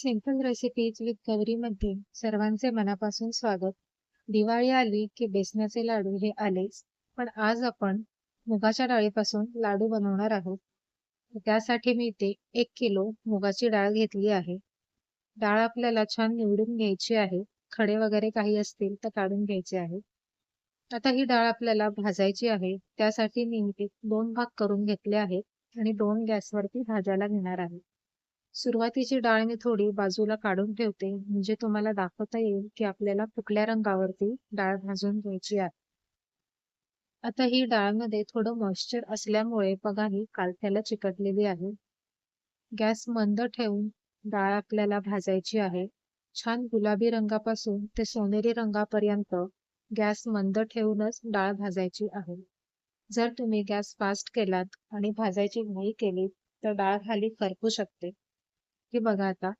Simple recipes with गौरीमध्ये सर्वांचे मनापासून स्वागत. दिवाळी आली की बेसनाचे लाडू हे आलेच पण आज आपण मुगाच्या डाळीपासून लाडू बनवणार आहोत. त्यासाठी मी इथे एक किलो मुगाची डाळ घेतली आहे. डाळ आपल्याला छान निवडून घ्यायची आहे. खडे वगैरे काही असतील तर काढून घ्यायचे आहे. आता ही डाळ आपल्याला भाजायची आहे. त्यासाठी मी इथे दोन भाग करून घेतले आहेत आणि दोन गॅसवरती भाजायला घेणार आहे. सुरुवातीची डाळ मी थोडी बाजूला काढून ठेवते. म्हणजे तुम्हाला दाखवता येईल की आपल्याला कुठल्या रंगावरती डाळ भाजून घ्यायची आहे. आता ही डाळमध्ये थोडं मॉइश्चर असल्यामुळे बघा ही कालथ्याला चिकटलेली आहे. गॅस मंद ठेवून डाळ आपल्याला भाजायची आहे. छान गुलाबी रंगापासून ते सोनेरी रंगापर्यंत गॅस मंद ठेवूनच डाळ भाजायची आहे. जर तुम्ही गॅस फास्ट केलात आणि भाजायची घाई केली तर डाळ खाली खरपू शकते. की बघा आता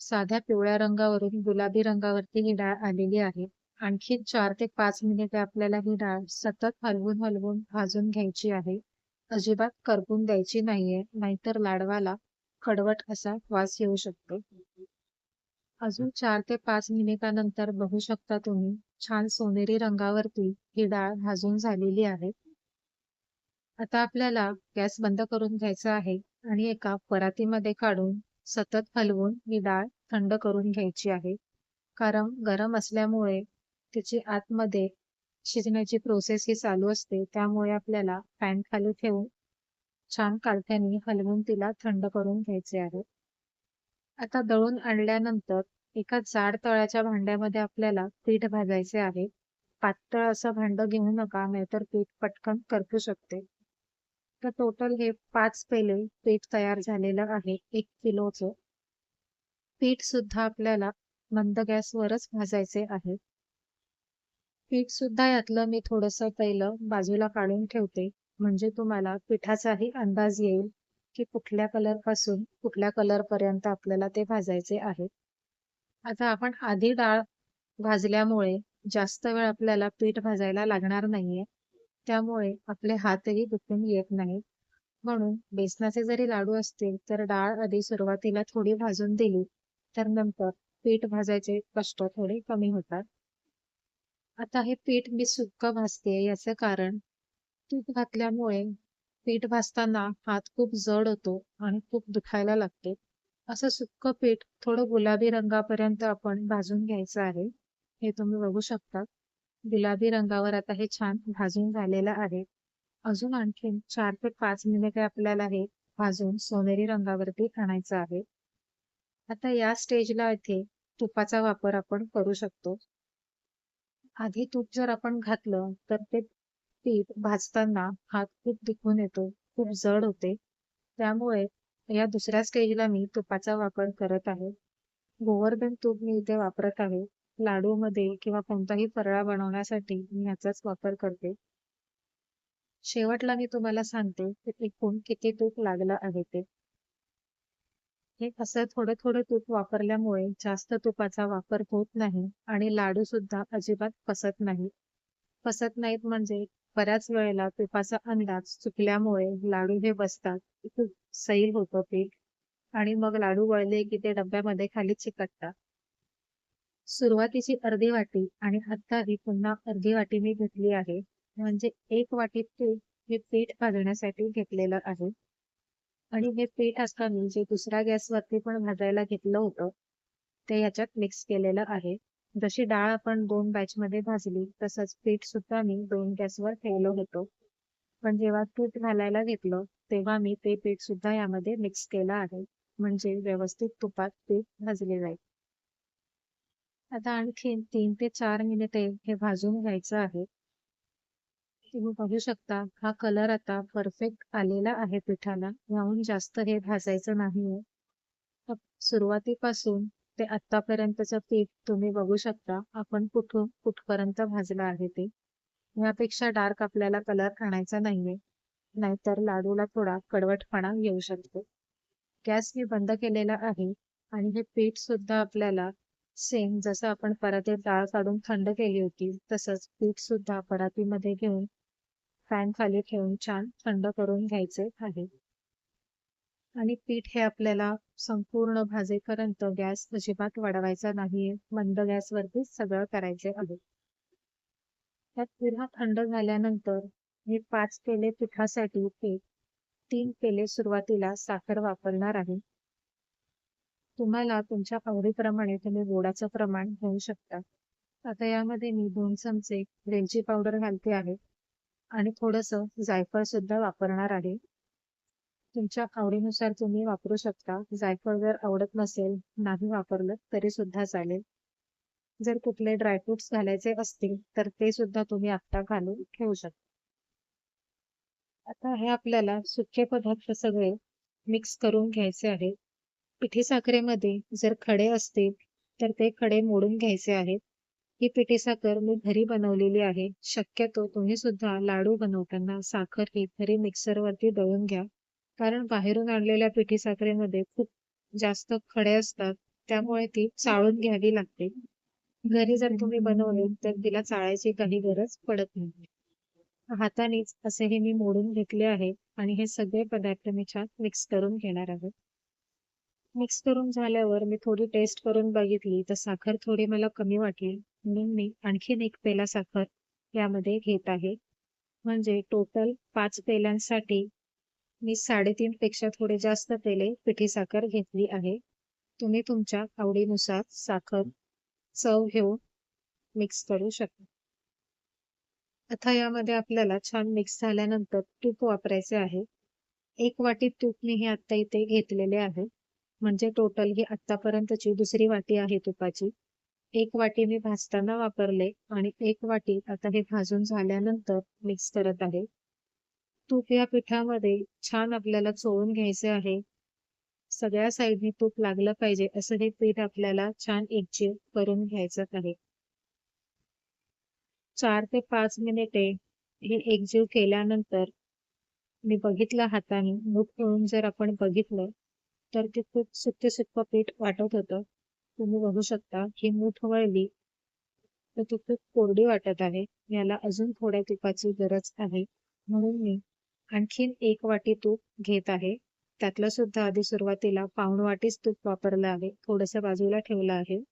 साध्या पिवळ्या रंगावरून गुलाबी रंगावरती ही डाळ आलेली आहे. आणखी चार ते पाच मिनिटे आपल्याला ही डाळ सतत हलवून हलवून भाजून घ्यायची आहे. अजिबात करपून द्यायची नाहीये नाहीतर लाडवाला कडवट असा वास येऊ शकतो. अजून चार ते पाच मिनिटानंतर बघू शकता तुम्ही छान सोनेरी रंगावरती ही डाळ भाजून झालेली आहे. आता आपल्याला गॅस बंद करून घ्यायचा आहे. आणि एका परातीमध्ये काढून सतत हलवून ही डाळ थंड करून घ्यायची आहे. कारण गरम असल्यामुळे तिची आतमध्ये शिजण्याची प्रोसेस ही चालू असते. त्यामुळे आपल्याला पॅन खाली ठेवून छान कालथ्याने हलवून तिला थंड करून घ्यायचे आहे. आता दळून आणल्यानंतर एका जाड तळ्याच्या भांड्यामध्ये आपल्याला पीठ भाजायचे आहे. पातळ असं भांड घेऊ नका नाहीतर पीठ पटकन करपू शकते. तर टोटल हे पाच पेले पीठ तयार झालेलं आहे एक किलोचं. पीठ सुद्धा आपल्याला मंद गॅसवरच भाजायचे आहे. पीठ सुद्धा यातलं मी थोडस पहिलं बाजूला काढून ठेवते म्हणजे तुम्हाला पिठाचाही अंदाज येईल की कुठल्या कलरपासून कुठल्या कलर पर्यंत आपल्याला ते भाजायचे आहे. आता आपण आधी डाळ भाजल्यामुळे जास्त वेळ आपल्याला पीठ भाजायला लागणार नाहीये. त्यामुळे आपले हातही दुखून येत नाहीत. म्हणून बेसनाचे जरी लाडू असतील तर डाळ आधी सुरुवातीला थोडी भाजून दिली तर नंतर पीठ भाजायचे कष्ट थोडे कमी होतात. आता हे पीठ मी सुक्क भाजते याचं कारण तूप घातल्यामुळे पीठ भाजताना हात खूप जड होतो आणि खूप दुखायला लागते. असं सुक्क पीठ थोडं गुलाबी रंगापर्यंत आपण भाजून घ्यायचं आहे हे तुम्ही बघू शकता. गुलाबी रंगावर आता हे छान भाजून झालेलं आहे. अजून आणखीन चार ते पाच मिनिटे आपल्याला हे भाजून सोनेरी रंगावरती आणायचं आहे. आता या स्टेजला इथे तुपाचा वापर आपण करू शकतो. आधी तूप जर आपण घातलं तर ते पीठ भाजताना हात खूप दुखून येतो खूप जड होते. त्यामुळे या दुसऱ्या स्टेजला मी तुपाचा वापर करत आहे. गोवर्धन तूप मी इथे वापरत आहे. लाडू मध्ये किंवा कोणताही फराळ बनवण्यासाठी मी ह्याचाच वापर करते. शेवटला मी तुम्हाला सांगते की एकूण किती तूप लागलं आहे ते. हे असं थोडं थोडं तूप वापरल्यामुळे जास्त तुपाचा वापर होत नाही आणि लाडू सुद्धा अजिबात फसत नाही. फसत नाहीत म्हणजे बऱ्याच वेळेला तुपाचा अंदाज चुकल्यामुळे लाडू हे बसतात खूप सैल होतं पीठ आणि मग लाडू वळले की ते डब्यामध्ये खाली चिकटतात. सुरुवातीची अर्धी वाटी आणि आता ही पुन्हा अर्धी वाटी मी घेतली आहे. म्हणजे एक वाटी तूप हे पीठ भाजण्यासाठी घेतलेलं आहे. आणि हे पीठ असताना मी जे दुसऱ्या गॅसवरती पण भाजायला घेतलं होतं ते याच्यात मिक्स केलेलं आहे. जशी डाळ आपण दोन बॅच मध्ये भाजली तसंच पीठ सुद्धा मी दोन गॅसवर ठेवलं होतं. पण जेव्हा पीठ घालायला घेतलं तेव्हा मी ते पीठ सुद्धा यामध्ये मिक्स केलं आहे. म्हणजे व्यवस्थित तुपात पीठ भाजले जाईल. आता आणखीन तीन ते चार मिनिटे हे भाजून घ्यायचं आहे. तुम्ही बघू शकता हा कलर आता परफेक्ट आलेला आहे पिठाला. याहून जास्त हे भाजायचं नाहीये. सुरुवातीपासून ते आतापर्यंतचं पीठ तुम्ही बघू शकता आपण कुठून कुठपर्यंत भाजलं आहे ते. यापेक्षा डार्क आपल्याला कलर आणायचा नाहीये. नाहीतर लाडूला थोडा कडवटपणा येऊ शकतो. गॅस मी बंद केलेला आहे आणि हे पीठ सुद्धा आपल्याला सेम जसं आपण परातीत डाळ काढून थंड केली होती तसंच पीठ सुद्धा परातीमध्ये घेऊन फॅन खाली ठेवून छान थंड करून घ्यायचे आहे. आणि पीठ हे आपल्याला संपूर्ण भाजेपर्यंत गॅस अजिबात वाढवायचा नाहीये मंद गॅसवरती सगळं करायचे आहे. त्यात पुन्हा थंड झाल्यानंतर मी पाच पेले पिठासाठी पीठ तीन पेले सुरुवातीला साखर वापरणार आहे. तुम्हाला तुमच्या आवडीप्रमाणे तुम्ही गोडाचं प्रमाण घेऊ शकता. आता यामध्ये मी दोन चमचे वेलची पावडर घालते आहे. आणि थोडस जायफळ सुद्धा वापरणार आहे. तुमच्या आवडीनुसार तुम्ही वापरू शकता. जायफळ जर आवडत नसेल नाही वापरलं तरी सुद्धा चालेल. जर कुठले ड्रायफ्रुट्स घालायचे असतील तर ते सुद्धा तुम्ही आत्ता घालून ठेवू शकता. आता हे आपल्याला सुखे पदार्थ सगळे मिक्स करून घ्यायचे आहे पिठी साखरेमध्ये जर खडे असतील तर ते खडे मोडून घ्यायचे आहेत. ही पिठी साखर मी घरी बनवलेली आहे. शक्यतो तुम्ही सुद्धा लाडू बनवताना साखर ही घरी मिक्सरवरती दळून घ्या. कारण बाहेरून आणलेल्या पिठी साखरेमध्ये खूप जास्त खडे असतात त्यामुळे ती चाळून घ्यावी लागते. घरी जर तुम्ही बनवले तर तिला चाळायची काही गरज पडत नाही. हातानेच असे हे मी मोडून घेतले आहे आणि हे सगळे पदार्थ मी छान मिक्स करून घेणार आहोत मिक्स करून झाल्यावर मी थोडी टेस्ट करून बघितली तर साखर थोडी मला कमी वाटली. म्हणून मी आणखीन एक पेला साखर यामध्ये घेत आहे. म्हणजे टोटल पाच पेल्यांसाठी मी साडेतीन पेक्षा थोडे जास्त पेले पिठी साखर घेतली आहे. तुम्ही तुमच्या आवडीनुसार साखर चव घेऊन मिक्स करू शकता. आता यामध्ये आपल्याला छान मिक्स झाल्यानंतर तूप वापरायचे आहे. एक वाटी तूप मी हे आता इथे घेतलेले आहे. म्हणजे टोटल ही आतापर्यंतची दुसरी वाटी आहे तुपाची. एक वाटी मी भाजताना वापरले आणि एक वाटी आता हे भाजून झाल्यानंतर मिक्स करत आहे. तूप या पिठामध्ये छान आपल्याला चोळून घ्यायचे आहे. सगळ्या साईडने तूप लागलं पाहिजे असं हे पीठ आपल्याला छान एकजीव करून घ्यायचं आहे. चार ते पाच मिनिटे हे एकजीव केल्यानंतर मी बघितलं हाताने मूठ ठेवून जर आपण बघितलं तर ते खूप सुक्क सुक्क पीठ वाटत होतं. तुम्ही बघू शकता ही मूठ वळली तर ती खूप कोरडी वाटत आहे. याला अजून थोड्या तुपाची गरज आहे. म्हणून मी आणखीन एक वाटी तूप घेत आहे. त्यातलं सुद्धा आधी सुरुवातीला पाऊण वाटीच तूप वापरलं आहे. थोडस बाजूला ठेवलं आहे.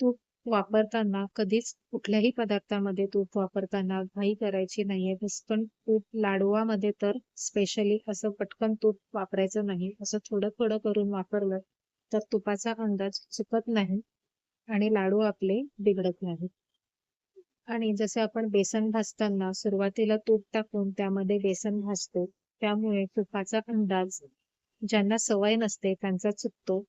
तूप वापरताना कधीच कुठल्याही पदार्थामध्ये तूप वापरताना घाई करायची नाहीये. पण तूप लाडवामध्ये तर स्पेशली असं पटकन तूप वापरायचं नाही. असं थोडं थोडं करून वापरलं तर तुपाचा अंदाज चुकत नाही आणि लाडू आपले बिघडत नाहीत. आणि जसे आपण बेसन भाजताना सुरुवातीला तूप टाकून त्यामध्ये बेसन भाजतो त्यामुळे तुपाचा अंदाज ज्यांना सवय नसते त्यांचा चुकतो.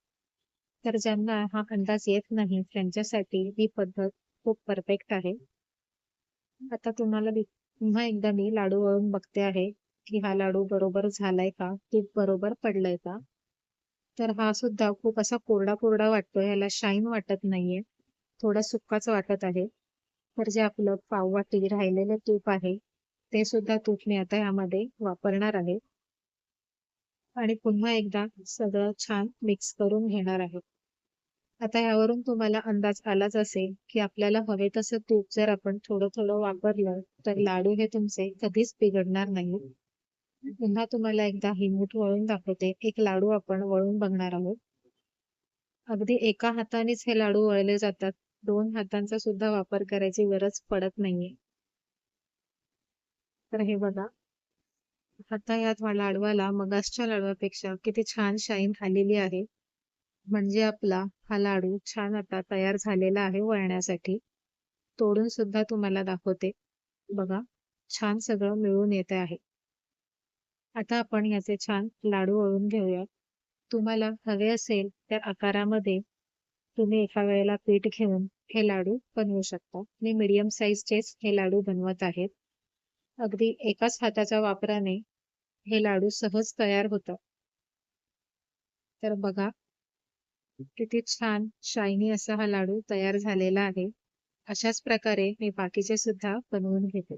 तर ज्यांना हा अंदाज येत नाही त्यांच्यासाठी ही पद्धत खूप परफेक्ट आहे. आता तुम्हाला पुन्हा एकदा मी लाडू वळून बघते आहे की हा लाडू बरोबर झालाय का तूप बरोबर पडलाय का? तर हा सुद्धा खूप असा कोरडा कोरडा वाटतोय ह्याला शाईन वाटत नाहीये थोडा सुक्काच वाटत आहे. तर जे आपलं पाववाटी राहिलेलं तूप आहे ते सुद्धा तूप मी आता यामध्ये वापरणार आहे. आणि पुन्हा एकदा सगळं छान मिक्स करून घेणार आहोत आता यावरून तुम्हाला अंदाज आलाच असेल की आपल्याला हवे तसं तूप जर आपण थोडं थोडं वापरलं तर लाडू हे तुमचे कधीच बिघडणार नाही. पुन्हा तुम्हाला एकदा हिमूट वळून दाखवते. एक लाडू आपण वळून बघणार आहोत. अगदी एका हातानेच हे लाडू वळले जातात. दोन हातांचा सुद्धा वापर करायची गरज पडत नाहीये. तर हे बघा. आता यात लाडवाला मगासच्या लाडवापेक्षा किती छान शाईन आलेली आहे. म्हणजे आपला हा लाडू छान आता तयार झालेला आहे वळण्यासाठी. तोडून सुद्धा तुम्हाला दाखवते. बघा छान सगळं मिळून येत आहे. आता आपण याचे छान लाडू वळून घेऊया तुम्हाला हवे असेल त्या आकारामध्ये तुम्ही एका वेळेला पीठ घेऊन हे लाडू बनवू शकता. मी मीडियम साईजचेच हे लाडू बनवत आहेत. अगदी एकाच हाताच्या वापराने हे लाडू सहज तयार होतात तर बघा किती छान शायनी असा हा लाडू तयार झालेला आहे. अशाच प्रकारे मी बाकीचे सुद्धा बनवून घेते.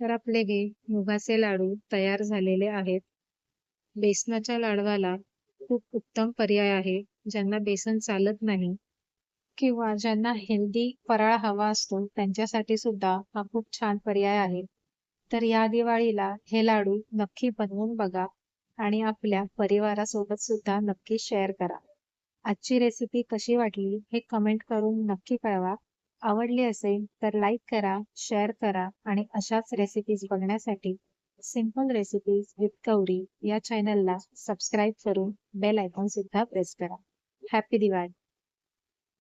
तर आपले हे मुगाचे लाडू तयार झालेले आहेत. बेसनाच्या लाडवाला खूप उत्तम पर्याय आहे. ज्यांना बेसन चालत नाही किंवा ज्यांना हेल्दी फराळ हवा असतो त्यांच्यासाठी सुद्धा हा खूप छान पर्याय आहे. तर या दिवाळीला हे लाडू नक्की बनवून बघा आणि आपल्या परिवारासोबत सुद्धा नक्की शेअर करा. आजची रेसिपी कशी वाटली हे कमेंट करून नक्की कळवा. आवडली असेल तर लाईक करा शेअर करा आणि अशाच रेसिपीज बघण्यासाठी सिंपल रेसिपीज विथ गौरी या चॅनलला सबस्क्राईब करून बेल आयकॉन सुद्धा प्रेस करा. हॅपी दिवाळी